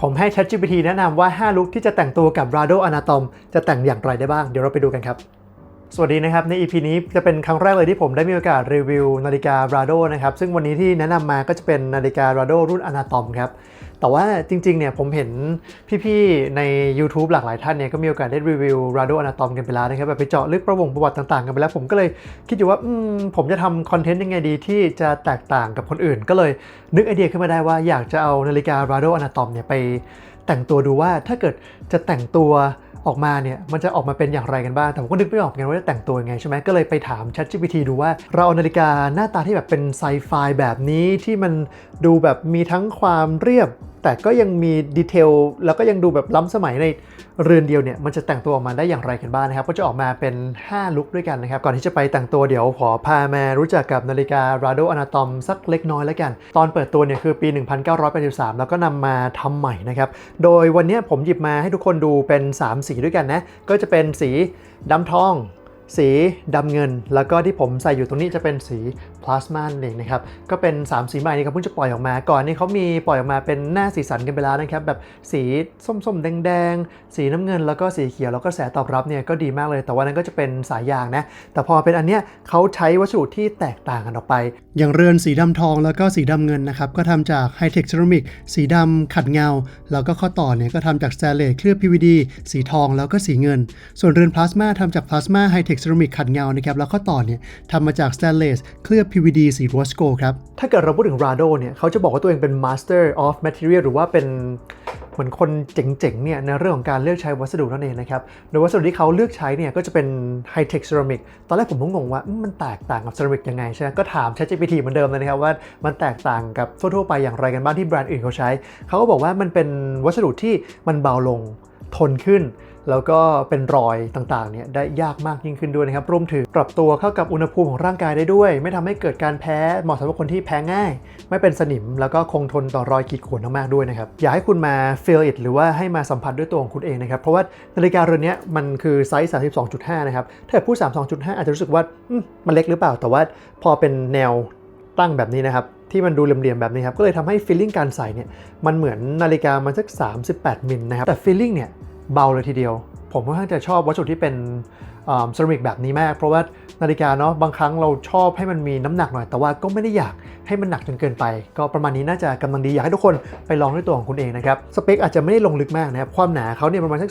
ผมให้ ChatGPT แนะนำว่า 5 ลุคที่จะแต่งตัวกับ Rado Anatom จะแต่งอย่างไรได้บ้าง เดี๋ยวเราไปดูกันครับ สวัสดีนะครับ ใน EP นี้จะเป็นครั้งแรกเลยที่ผมได้มีโอกาสรีวิวนาฬิกา Rado นะครับ ซึ่งวันนี้ที่แนะนำมาก็จะเป็นนาฬิกา Rado รุ่น Anatom ครับ แต่ว่าจริงๆเนี่ยผมเห็นพี่ๆ ใน YouTube หลากหลายท่านเนี่ยก็มีโอกาสได้รีวิว Rado Anatom กันไปแล้วนะครับแบบไปเจาะลึกประวงประวัติต่างๆ กันไปแล้ว ผมก็เลยคิดอยู่ว่าอืมผมจะทำคอนเทนต์ยังไงดีที่จะแตกต่างกับคนอื่น ก็เลยนึกไอเดียขึ้นมาได้ว่าอยากจะเอานาฬิกา Rado Anatom เนี่ยไปแต่งตัวดูว่าถ้าเกิดจะแต่งตัว ออกมาเนี่ยมันจะออกมาเป็นอย่างไรกันบ้าง แต่ผมก็นึกไม่ออกไงว่าจะแต่งตัวยังไงใช่ไหมก็เลยไปถาม ChatGPT ดูว่า เราเอานาฬิกาหน้าตาที่แบบเป็นไซไฟแบบนี้ที่มันดูแบบมีทั้งความเรียบ แต่ก็ยังมีดีเทลแล้วก็ยังดูแบบล้ำสมัยใน เรือนเดียวเนี่ยมันจะแต่งตัวออกมาได้อย่างไรกันบ้างนะครับ ก็จะออกมาเป็น 5 ลุคด้วยกันนะครับ ก่อนที่จะไปแต่งตัวเดี๋ยวขอพามารู้จักกับนาฬิการาโดอนาตอมสักเล็กน้อยแล้วกัน ตอนเปิดตัวเนี่ยคือปี 1983 แล้วก็นำมาทำใหม่นะครับ โดยวันนี้ผมหยิบมาให้ทุกคนดูเป็น 3 สีด้วยกันนะ ก็จะเป็นสีดำทอง สีดำเงิน แล้วก็ที่ผมใส่อยู่ตรงนี้จะเป็นสีพลาสมานั่นเองนะครับ ก็เป็น 3 สีใหม่นี้ครับเพิ่งจะปล่อยออกมา ก่อนนี้เขามีปล่อยออกมาเป็นหน้าสีสันกันไปแล้วนะครับ แบบสีส้มๆ แดงๆ สีน้ำเงิน แล้วก็สีเขียว แล้วก็แสตอบรับเนี่ยก็ดีมากเลย แต่ว่านั้นก็จะเป็นสายยางนะ แต่พอเป็นอันเนี้ยเขาใช้วัสดุที่แตกต่างกันออกไป อย่างเรือนสีดำทองแล้วก็สีดำเงินนะครับ ก็ทำจากไฮเทคเซรามิกสีดำขัดเงา แล้วก็ข้อต่อเนี่ยก็ทำจากสแตนเลสเคลือบ PVD สีทองแล้วก็สีเงิน ส่วนเรือนพลาสมาทำจากพลาสมาไฮเทคเซรามิกขัดเงานะครับแล้วข้อต่อเนี่ยทำมาจากสแตนเลสเคลือบ PVD สีโรสโกครับถ้าเกิดเราพูดถึง Rado เนี่ยเขาจะบอกว่าตัวเองเป็น Master of Material หรือว่าเป็น เหมือนคนเจ๋งๆเนี่ยในเรื่องของการเลือกใช้วัสดุนั่นเองนะครับ โดยวัสดุที่เขาเลือกใช้เนี่ยก็จะเป็นไฮเทคเซรามิกตอนแรกผมก็งงว่ามมันแตกต่างกับเซรามิกยังไงใช่ไหมก็ถาม ChatGPT เหมือนเดิมเลยนะครับว่ามันแตกต่างกับทั่วๆไปอย่างไรกันบ้างที่แบรนด์อื่นเขาใช้ เขาก็บอกว่ามันเป็นวัสดุที่มันเบาลง ทนขึ้น แล้วก็เป็นรอยต่างๆเนี่ยได้ยากมากยิ่งขึ้นด้วยนะครับรวมถึงปรับตัวเข้ากับอุณหภูมิของร่างกายได้ด้วย ไม่ทำให้เกิดการแพ้เหมาะสำหรับคนที่แพ้ง่าย ไม่เป็นสนิมแล้วก็คงทนต่อรอยขีดข่วนมากๆด้วยนะครับอยากให้คุณมา feel it หรือว่าให้มาสัมผัสด้วยตัวของคุณเองนะครับเพราะว่านาฬิกาเรือนนี้มันคือไซส์ 32.5 นะครับถ้าพูด 32.5 อาจจะรู้สึกว่ามันเล็กหรือเปล่าแต่ว่าพอเป็นแนวตั้งแบบนี้นะครับ ที่มันดูเหลี่ยมๆแบบนี้ครับ ก็เลยทำให้ feeling การใส่เนี่ยมันเหมือนนาฬิกามันสัก 38 มิลนะครับ แต่ feeling เนี่ยเบาเลยทีเดียว ผมค่อนข้างจะชอบวัสดุที่เป็นเซรามิกแบบนี้มาก เพราะว่านาฬิกาเนาะบางครั้งเราชอบให้มันมีน้ำหนักหน่อย แต่ว่าก็ไม่ได้อยากให้มันหนักจนเกินไป ก็ประมาณนี้น่าจะกำลังดีอยากให้ทุกคนไปลองด้วยตัวของคุณเองนะครับสเปคอาจจะไม่ได้ลงลึกมากนะครับความหนาเขาเนี่ยประมาณสัก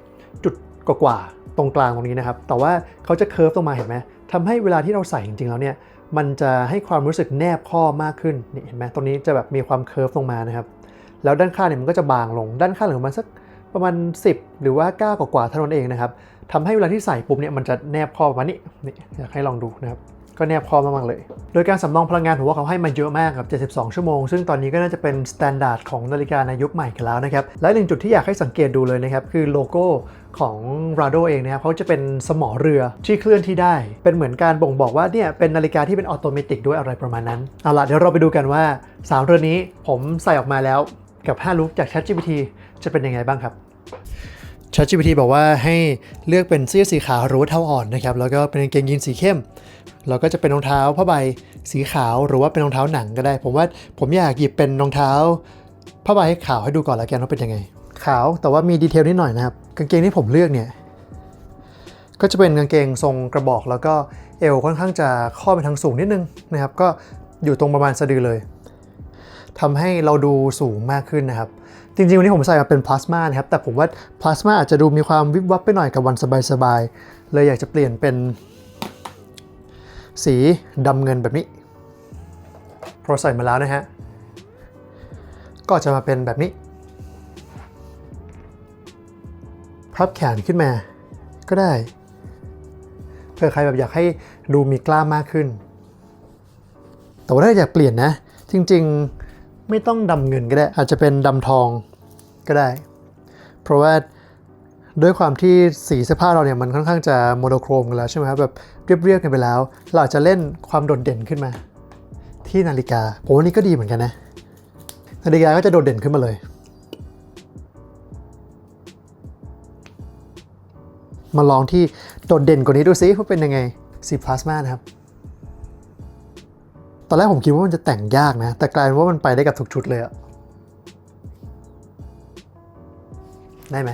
11 จุดกว่าตรงกลางตรงนี้นะครับแต่ว่าเขาจะเคิร์ฟลงมาเห็นไหมทำให้เวลาที่เราใส่จริงๆแล้วเนี่ย มันจะให้ความรู้สึกแนบข้อมากขึ้นนี่เห็นไหมตรงนี้จะแบบมีความเคิร์ฟลงมานะครับ แล้วด้านข้างเนี่ยมันก็จะบางลง ด้านข้างเหลือประมาณสักประมาณ 10 หรือว่า 9 กว่าๆเท่านั้นเองนะครับทำให้เวลาที่ใส่ปุ๊บเนี่ยมันจะแนบข้อประมาณนี้นี่อยากให้ลองดูนะครับ ก็แนบข้อมากๆเลย โดยการสำรองพลังงานผมว่าเขาให้มาเยอะมากครับ 72 ชั่วโมง ซึ่งตอนนี้ก็น่าจะเป็นสแตนดาร์ดของนาฬิกาในยุคใหม่กันแล้วนะครับ และหนึ่งจุดที่อยากให้สังเกตดูเลยนะครับ คือโลโก้ของ Rado เองนะครับเขาจะเป็นสมอเรือที่เคลื่อนที่ได้ เป็นเหมือนการบ่งบอกว่าเนี่ยเป็นนาฬิกาที่เป็นออโตเมติกด้วยอะไรประมาณนั้น เอาล่ะเดี๋ยวเราไปดูกันว่าสามเรือนนี้ผมใส่ออกมาแล้วกับ 5 ลุคจาก ChatGPT จะเป็นยังไงบ้างครับ ChatGPT บอกว่าให้เลือกเป็นเสื้อสีขาวหรือว่าเทาอ่อนนะครับ แล้วก็เป็นกางเกงยีนสีเข้ม แล้วก็จะเป็นรองเท้าผ้าใบสีขาวหรือว่าเป็นรองเท้าหนังก็ได้ ผมว่าผมอยากหยิบเป็นรองเท้าผ้าใบขาวให้ดูก่อนล้วกันว่าเป็นยังไง ขาวแต่ว่ามีดีเทลนิดหน่อยนะครับ กางเกงที่ผมเลือกเนี่ยก็จะเป็นกางเกงทรงกระบอก แล้วก็เอวค่อนข้างจะข้อไปทางสูงนิดนึงนะครับ ก็อยู่ตรงประมาณสะดือเลยทำให้เราดูสูงมากขึ้นนะครับ จริงๆ วันนี้ผมใส่มาเป็นพลาสมานะครับ แต่ผมว่าพลาสมาอาจจะดูมีความวิบวับไปหน่อยกับวันสบายๆ เลยอยากจะเปลี่ยนเป็น สีดำเงินแบบนี้พอใส่มาแล้วนะฮะ ก็จะมาเป็นแบบนี้ พับแขนขึ้นมาก็ได้เผื่อใครแบบอยากให้ดูมีกล้ามมากขึ้น แต่ว่าถ้าอยากเปลี่ยนนะ จริง ๆ ไม่ต้องดำเงินก็ได้ อาจจะเป็นดำทองก็ได้ เพราะว่าด้วยความที่สีเสื้อผ้าเราเนี่ยมันค่อนข้างจะโมโนโครมกันแล้วใช่ไหมครับแบบเรียบๆกันไปแล้ว เราอาจจะเล่นความโดดเด่นขึ้นมา ที่นาฬิกาผมว่านี่ก็ดีเหมือนกันนะ นาฬิกาก็จะโดดเด่นขึ้นมาเลย มาลองที่โดดเด่นกว่านี้ดูซิว่าเป็นยังไงสีพลาสมานะครับ ตอนแรกผมคิดว่ามันจะแต่งยากนะ แต่กลายเป็นว่ามันไปได้กับทุกชุดเลยอะได้ไหม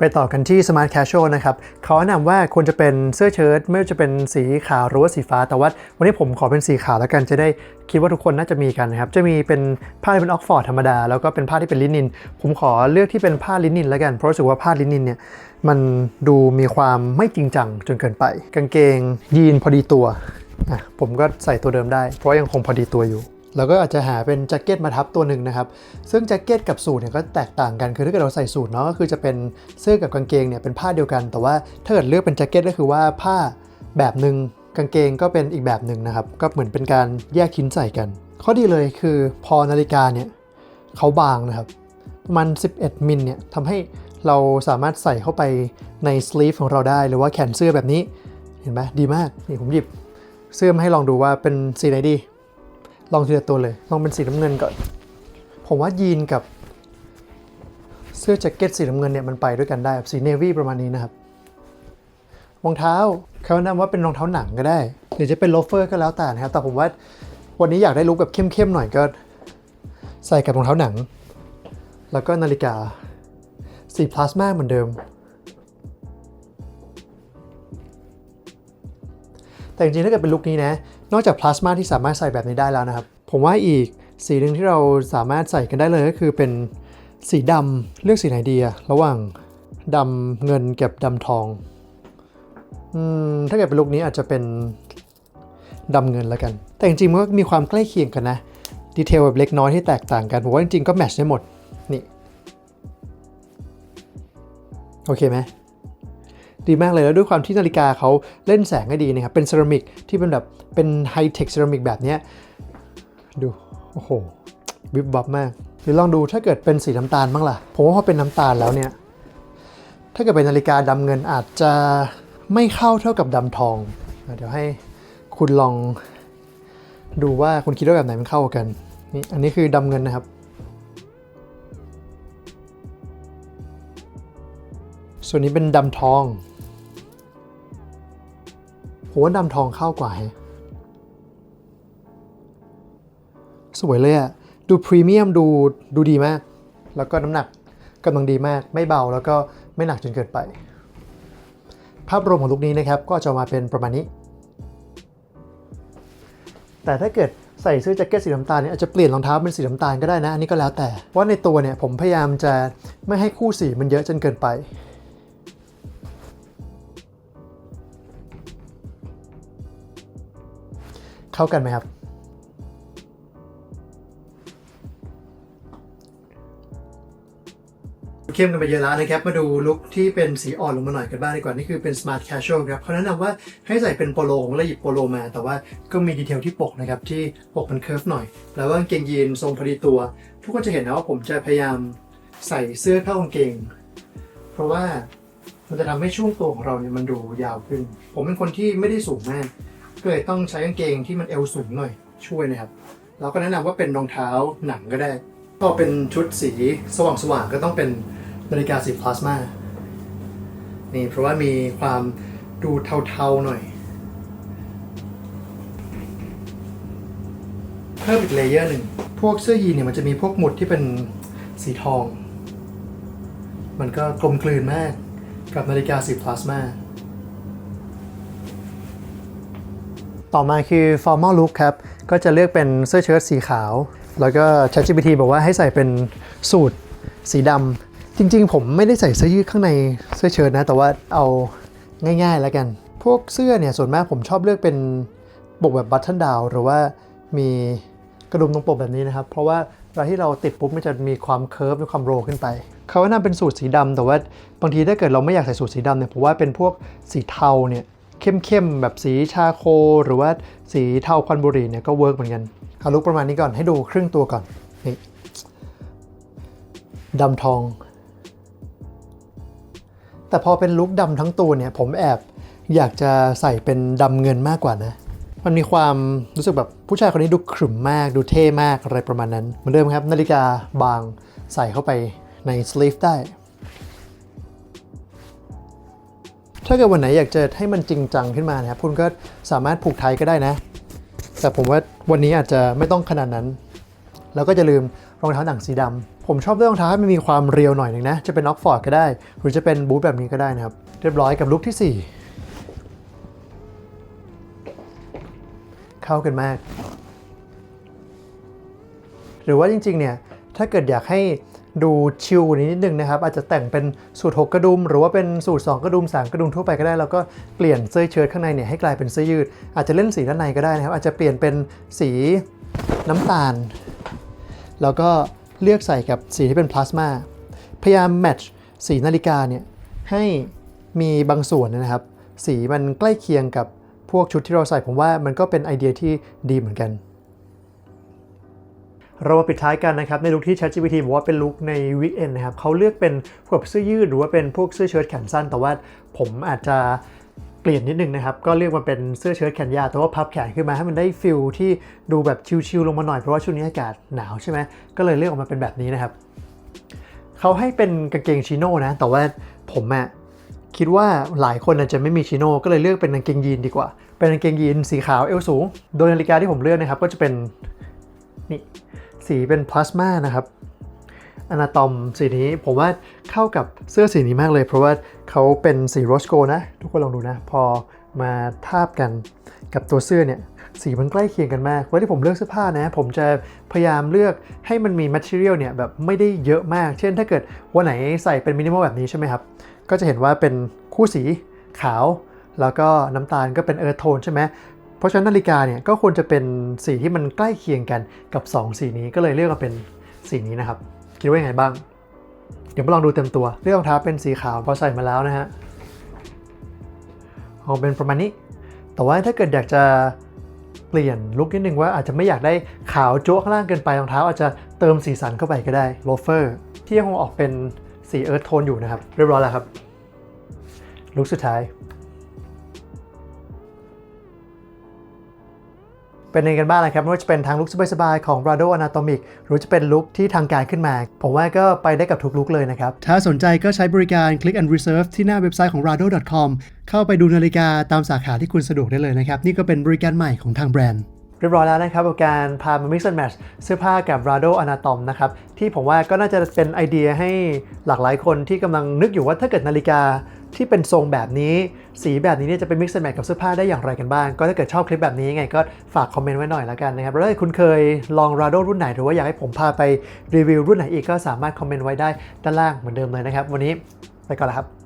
ไปต่อกันที่ Smart Casual นะครับเขาแนะนำว่าควรจะเป็นเสื้อเชิ้ตไม่ว่าจะเป็นสีขาวหรือว่าสีฟ้า แต่ว่าวันนี้ผมขอเป็นสีขาวแล้วกันจะได้คิดว่าทุกคนน่าจะมีกันนะครับ จะมีเป็นผ้าที่เป็นออกฟอร์ดธรรมดา แล้วก็เป็นผ้าที่เป็นลินิน ผมขอเลือกที่เป็นผ้าลินินแล้วกัน เพราะรู้สึกว่าผ้าลินินเนี่ยมันดูมีความไม่จริงจังจนเกินไป กางเกงยีนพอดีตัวอะผมก็ใส่ตัวเดิมได้ เพราะยังคงพอดีตัวอยู่ แล้วก็อาจจะหาเป็นแจ็คเก็ตมาทับตัวหนึ่งนะครับ ซึ่งแจ็คเก็ตกับสูทเนี่ยก็แตกต่างกัน คือถ้าเกิดเราใส่สูทเนาะก็คือจะเป็นเสื้อกับกางเกงเนี่ยเป็นผ้าเดียวกัน แต่ว่าถ้าเกิดเลือกเป็นแจ็คเก็ตก็คือว่าผ้าแบบหนึ่งกางเกงก็เป็นอีกแบบหนึ่งนะครับ ก็เหมือนเป็นการแยกชิ้นใส่กัน ข้อดีเลยคือพอนาฬิกาเนี่ยเขาบางนะครับมาณ11 มิลเนี่ยทำให้เราสามารถใส่เข้าไปในสลีฟของเราได้ หรือว่าแขนเสื้อแบบนี้ เห็นไหมดีมาก นี่ผมหยิบเสื้อมาให้ลองดูว่าเป็นสีไหนดี ลองทีละตัวเลย ลองเป็นสีน้ำเงินก่อน ผมว่ายีนกับเสื้อแจ็คเก็ตสีน้ำเงินเนี่ยมันไปด้วยกันได้แบบสีเนวี่ประมาณนี้นะครับ รองเท้าเขาแนะนำว่าเป็นรองเท้าหนังก็ได้ หรือจะเป็นโลเฟอร์ก็แล้วแต่นะครับ แต่ผมว่าวันนี้อยากได้ลุคแบบเข้มๆหน่อยก็ ใส่กับรองเท้าหนัง แล้วก็นาฬิกาสีพลาสมาเหมือนเดิม แต่จริงๆถ้าเกิดเป็นลุคนี้นะ นอกจากพลาสมาที่สามารถใส่แบบนี้ได้แล้วนะครับ ผมว่าอีกสีหนึ่งที่เราสามารถใส่กันได้เลยก็คือเป็นสีดำเลือกสีไหนดีอะระหว่างดำเงินกับดำทองอืมถ้าเกิดเป็นลุคนี้อาจจะเป็นดำเงินแล้วกัน แต่จริงๆมันก็มีความใกล้เคียงกันนะดีเทลแบบเล็กน้อยที่แตกต่างกันผมว่าจริงๆก็แมชได้หมดนี่โอเคไหม ดีมากเลยแล้วด้วยความที่นาฬิกาเขาเล่นแสงได้ดีนะครับเป็นเซรามิกที่เป็นแบบเป็นไฮเทคเซรามิกแบบนี้ดูโอ้โหวิบวับมากหรือลองดูถ้าเกิดเป็นสีน้ำตาลบ้างล่ะผมว่าพอเป็นน้ำตาลแล้วเนี่ยถ้าเกิดเป็นนาฬิกาดำเงินอาจจะไม่เข้าเท่ากับดำทอง เดี๋ยวให้คุณลองดูว่าคุณคิดว่าแบบไหนมันเข้ากันนี่อันนี้คือดำเงินนะครับ ส่วนนี้เป็นดำทอง ผมว่าดำทองเข้ากว่าแฮะสวยเลยอะดูพรีเมียมดูดูดีมาก แล้วก็น้ำหนักกำลังดีมาก ไม่เบาแล้วก็ไม่หนักจนเกินไป ภาพรวมของลุคนี้นะครับ ก็จะมาเป็นประมาณนี้ แต่ถ้าเกิดใส่เสื้อแจ็คเก็ตสีน้ำตาลเนี่ยอาจจะเปลี่ยนรองเท้าเป็นสีน้ำตาลก็ได้นะ อันนี้ก็แล้วแต่ว่าในตัวเนี่ยผมพยายามจะไม่ให้คู่สีมันเยอะจนเกินไป เข้ากันไหมครับ เข้มกันไปเยอะแล้วนะครับ มาดูลุคที่เป็นสีอ่อนลงมาหน่อยกันบ้างดีกว่า นี่คือเป็น smart casual ครับเขาแนะนำว่าให้ใส่เป็นโปโลผมเลยหยิบโปโลมา แต่ว่าก็มีดีเทลที่ปกนะครับ ที่ปกมันเคิร์ฟหน่อย แล้วก็กางเกงยีนทรงพอดีตัว ทุกคนจะเห็นนะว่าผมจะพยายามใส่เสื้อเข้ากางเกง เพราะว่ามันจะทำให้ช่วงตัวของเราเนี่ยมันดูยาวขึ้น ผมเป็นคนที่ไม่ได้สูงมาก ก็เลยต้องใช้กางเกงที่มันเอวสูงหน่อยช่วยนะครับ เราก็แนะนำว่าเป็นรองเท้าหนังก็ได้ ก็เป็นชุดสีสว่างๆก็ต้องเป็นนาฬิกาสีพลาสมานี่เพราะว่ามีความดูเทาๆหน่อย เพิ่มอีกเลเยอร์หนึ่ง พวกเสื้อยีนเนี่ยมันจะมีพวกหมุดที่เป็นสีทอง มันก็กลมกลืนมากกับนาฬิกาสีพลาสมา ต่อมาคือ formal look ครับ ก็จะเลือกเป็นเสื้อเชิ้ตสีขาว แล้วก็ ChatGPT บอกว่าให้ใส่เป็นสูทสีดำ จริงๆ ผมไม่ได้ใส่เสื้อยืดข้างในเสื้อเชิ้ตนะ แต่ว่าเอาง่ายๆแล้วกัน พวกเสื้อเนี่ยส่วนมากผมชอบเลือกเป็นปกแบบ button down หรือว่ามีกระดุมตรงปกแบบนี้นะครับ เพราะว่าเวลาที่เราติดปุ๊บมันจะมีความเคิร์ฟมีความโรลขึ้นไป เขาแนะนำเป็นสูทสีดำแต่ว่าบางทีถ้าเกิดเราไม่อยากใส่สูทสีดำเนี่ยผมว่าเป็นพวกสีเทาเนี่ย เข้มๆ แบบสีชาโค หรือว่าสีเทาควันบุหรี่เนี่ยก็เวิร์กเหมือนกันเอาลุกประมาณนี้ก่อนให้ดูครึ่งตัวก่อนนี่ดำทอง แต่พอเป็นลุคดำทั้งตัวเนี่ย ผมแอบอยากจะใส่เป็นดำเงินมากกว่านะมันมีความรู้สึกแบบผู้ชายคนนี้ดูขรึมมากดูเท่มากอะไรประมาณนั้น เหมือนเดิมครับ นาฬิกาบางใส่เข้าไปในสลีฟได้ ถ้าเกิดวันไหนอยากจะให้มันจริงจังขึ้นมานะครับคุณก็สามารถผูกไทยก็ได้นะ แต่ผมว่าวันนี้อาจจะไม่ต้องขนาดนั้น แล้วก็จะลืมรองเท้าหนังสีดำผมชอบเลือกรองเท้าให้มันมีความเรียวหน่อยหนึ่งนะ จะเป็นน็อกฟอร์ดก็ได้ หรือจะเป็นบูทแบบนี้ก็ได้นะครับ เรียบร้อยกับลุคที่ 4 เข้ากันมาก หรือว่าจริงๆเนี่ยถ้าเกิดอยากให้ ดูชิลกว่านี้นิดนึงนะครับ อาจจะแต่งเป็นสูตร 6 กระดุม หรือว่าเป็นสูตร 2 กระดุม 3 กระดุมทั่วไปก็ได้ แล้วก็เปลี่ยนเสื้อเชิ้ตข้างในเนี่ยให้กลายเป็นเสื้อยืด อาจจะเล่นสีด้านในก็ได้นะครับ อาจจะเปลี่ยนเป็นสีน้ำตาล แล้วก็เลือกใส่กับสีที่เป็นพลาสมาพยายามแมทช์สีนาฬิกาเนี่ยให้มีบางส่วนนะครับ สีมันใกล้เคียงกับพวกชุดที่เราใส่ผมว่ามันก็เป็นไอเดียที่ดีเหมือนกัน เรามาปิดท้ายกันนะครับในลุคที่ ChatGPT บอกว่าเป็นลุคในวีคเอนนะครับเขาเลือกเป็นพวกเสื้อยืดหรือว่าเป็นพวกเสื้อเชิ้ตแขนสั้น แต่ว่าผมอาจจะเปลี่ยนนิดนึงนะครับ ก็เลือกมาเป็นเสื้อเชิ้ตแขนยาวแต่ว่าพับแขนขึ้นมาให้มันได้ฟิลที่ดูแบบชิลๆลงมาหน่อยเพราะว่าช่วงนี้อากาศหนาวใช่ไหมก็เลยเลือกออกมาเป็นแบบนี้นะครับเขาให้เป็นกางเกงชิโน่นะแต่ว่าผมอะคิดว่าหลายคนอาจจะไม่มีชิโน่ก็เลยเลือกเป็นกางเกงยีนดีกว่า เป็นกางเกงยีนสีขาวเอวสูง โดยนาฬิกาที่ผมเลือกนะครับก็จะเป็นนี่ สีเป็นพลาสมานะครับอนาตอมสีนี้ผมว่าเข้ากับเสื้อสีนี้มากเลย เพราะว่าเขาเป็นสีโรสโกนะ ทุกคนลองดูนะ พอมาทาบกันกับตัวเสื้อเนี่ย สีมันใกล้เคียงกันมากเวลาที่ผมเลือกเสื้อผ้านะ ผมจะพยายามเลือกให้มันมี material เนี่ยแบบไม่ได้เยอะมาก เช่นถ้าเกิดวันไหนใส่เป็นมินิมอลแบบนี้ใช่ไหมครับ ก็จะเห็นว่าเป็นคู่สีขาว แล้วก็น้ำตาลก็เป็นเอิร์ธโทนใช่ไหม เพราะฉะนั้นนาฬิกาเนี่ยก็ควรจะเป็นสีที่มันใกล้เคียงกันกับ 2 สีนี้ก็เลยเลือกมาเป็นสีนี้นะครับ คิดว่ายังไงบ้าง เดี๋ยวมาลองดูเต็มตัว เลือกรองเท้าเป็นสีขาวพอใส่มาแล้วนะฮะออกเป็นประมาณนี้ แต่ว่าถ้าเกิดอยากจะเปลี่ยนลุคนิดนึงว่าอาจจะไม่อยากได้ขาวโจ๊กข้างล่างเกินไปรองเท้าอาจจะเติมสีสันเข้าไปก็ได้โลเฟอร์ที่ยังคงออกเป็นสีเอิร์ธโทนอยู่นะครับ เรียบร้อยแล้วครับลุคสุดท้าย เป็นยังไงกันบ้างนะครับไม่ว่าจะเป็นทางลุคสบายๆของ Rado Anatomic หรือจะเป็นลุคที่ทางการขึ้นมา ผมว่าก็ไปได้กับทุกลุคเลยนะครับ ถ้าสนใจก็ใช้บริการ Click and Reserve ที่หน้าเว็บไซต์ของ rado.com เข้าไปดูนาฬิกาตามสาขาที่คุณสะดวกได้เลยนะครับ นี่ก็เป็นบริการใหม่ของทางแบรนด์เรียบร้อยแล้วนะครับกับการพามา mix and match เสื้อผ้ากับ Rado Anatom นะครับที่ผมว่าก็น่าจะเป็นไอเดียให้หลากหลายคนที่กำลังนึกอยู่ว่าถ้าเกิดนาฬิกา ที่เป็นทรงแบบนี้ สีแบบนี้เนี่ยจะเป็นมิกซ์แมทกับเสื้อผ้าได้อย่างไรกันบ้าง ก็ถ้าเกิดชอบคลิปแบบนี้ยังไงก็ฝากคอมเมนต์ไว้หน่อยละกันนะครับแล้วถ้าคุณเคยลองราโดรุ่นไหนหรือว่าอยากให้ผมพาไปรีวิวรุ่นไหนอีกก็สามารถคอมเมนต์ไว้ได้ด้านล่างเหมือนเดิมเลยนะครับ วันนี้ไปก่อนแล้วครับ